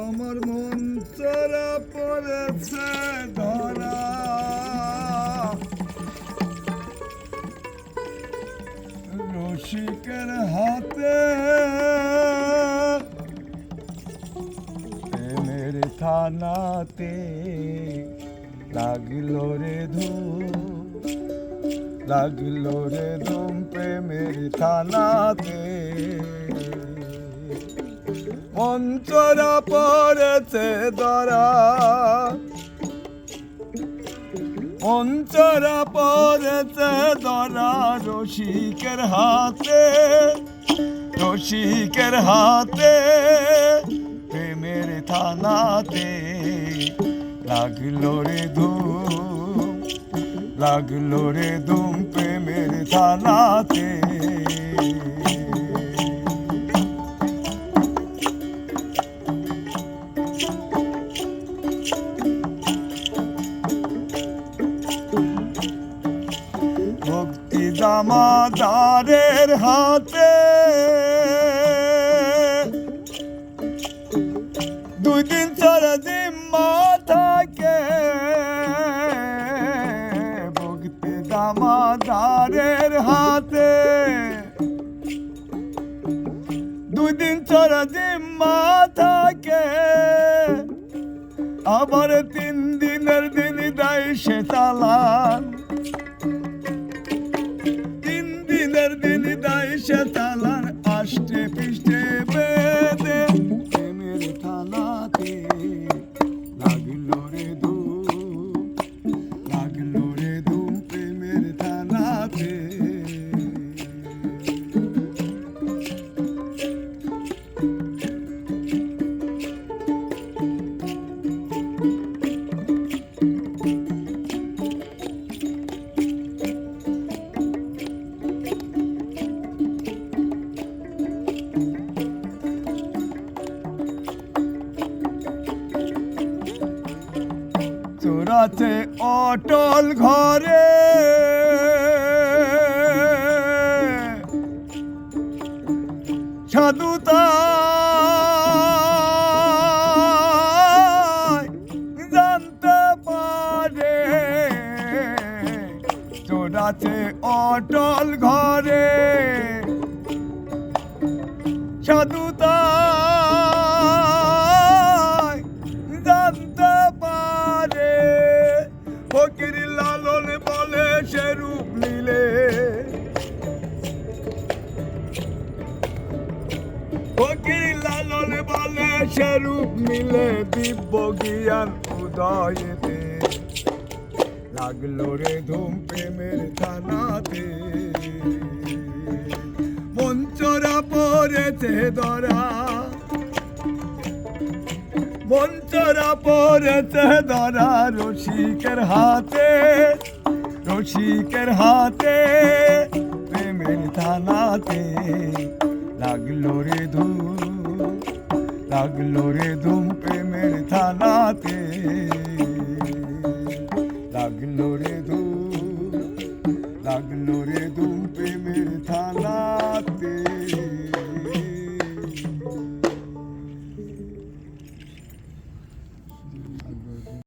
আমার মন চরা পড়েছে ধরা। রসিকের হাতে প্রেমের থানাতে লাগল রে ধূপ। লাগল রে ধুম প্রেমের থানাতে মঞ্চরা পড়েছে দরা মঞ্চরা পড়েছে দরা রসিকের হাতে। রসিকের হাতে প্রেমের থানাতে লাগল রে ধুম লাগল রে দুম প্রেমের থানাতে ভক্তি দামাদারের হাতে দুই দিন চার দিন থাকে। দামাদারের হাতে। দুই দিন চার দিন থাকে। আবার তিন দিনের দিন দেয় সে তালান তিন দিনের দিন দায় সে তালার আষ্টে পৃষ্ঠে চোরাছে অটল ঘরে। সাধুতা জানতে পারে চোরাছে অটল ঘরে। সাধুতা ফকির লালন বলে সে রূপ নিলে। ফকির লালন বলে সে রূপ নিলে দিব্য জ্ঞান উদয়েতে। লাগল রে ধুম প্রেমের থানাতে। মঞ্চরা পড়েছে ধরা। মঞ্চরা পড়েছে ধরা রসিকের হাতে রসিকের হাতে। প্রেমের থানাতে লাগল রে ধুম লাগল রে ধুম প্রেমের থানাতে লাগল রে ধুম লাগল রে ধুম প্রেমের থানাতে